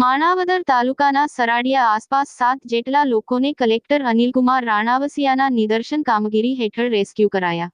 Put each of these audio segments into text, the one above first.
માણાવદર તાલુકાના સરાડિયા આસપાસ સાત જેટલા લોકોને કલેક્ટર અનિલકુમાર રાણાવસિયાના નિદર્શન કામગીરી હેઠળ રેસ્ક્યુ કરાયા.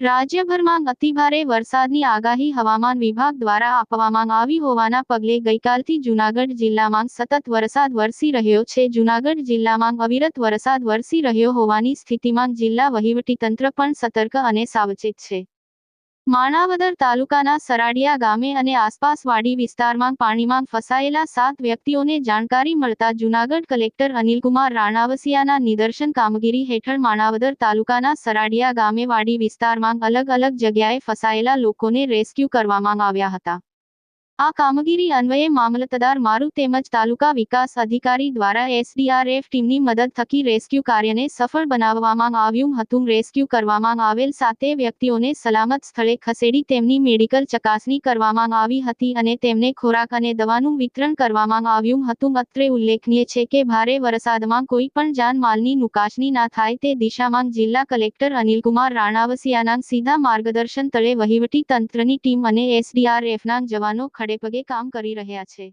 રાજ્યભરમાં અતિભારે વરસાદની આગાહી હવામાન વિભાગ દ્વારા આપવામાં આવી હોવાના પગલે ગઈકાલથી જૂનાગઢ જિલ્લામાં સતત વરસાદ વરસી રહ્યો છે. જૂનાગઢ જિલ્લામાં અવિરત વરસાદ વરસી રહ્યો હોવાની સ્થિતિમાં જિલ્લા વહીવટીતંત્ર પણ સતર્ક અને સાવચેત છે. માણાવદર તાલુકાના સરાડિયા ગામે અને આસપાસ વાડી વિસ્તારમાં પાણીમાં ફસાયેલા સાત વ્યક્તિઓને જાણકારી મળતા જૂનાગઢ કલેક્ટર અનિલકુમાર રાણાવસિયાના નિદર્શન કામગીરી હેઠળ માણાવદર તાલુકાના સરાડિયા ગામે વાડી વિસ્તારમાં અલગ અલગ જગ્યાએ ફસાયેલા લોકોને રેસ્ક્યુ કરવામાં આવ્યા હતા. આ કામગીરી અન્વયે મામલતદાર મારુ તેમજ તાલુકા વિકાસ અધિકારી દ્વારા એસડીઆરએફ ટીમની મદદ થકી રેસ્ક્યુ કાર્યને સફળ બનાવવામાં આવ્યું હતું. રેસ્ક્યુ કરવામાં આવેલ સાતે વ્યક્તિઓને સલામત સ્થળે ખસેડી તેમની મેડિકલ ચકાસણી કરવામાં આવી હતી અને તેમને ખોરાક અને દવાનું વિતરણ કરવામાં આવ્યું હતું. અત્રે ઉલ્લેખનીય છે કે ભારે વરસાદમાં કોઈ પણ જાનમાલની નુકાશની ના થાય તે દિશામાં જિલ્લા કલેક્ટર અનિલકુમાર રાણાવસિયાના સીધા માર્ગદર્શન તળે વહીવટી તંત્રની ટીમ અને એસડીઆરએફના જવાનો ખડેપગે કામ કરી રહ્યા છે.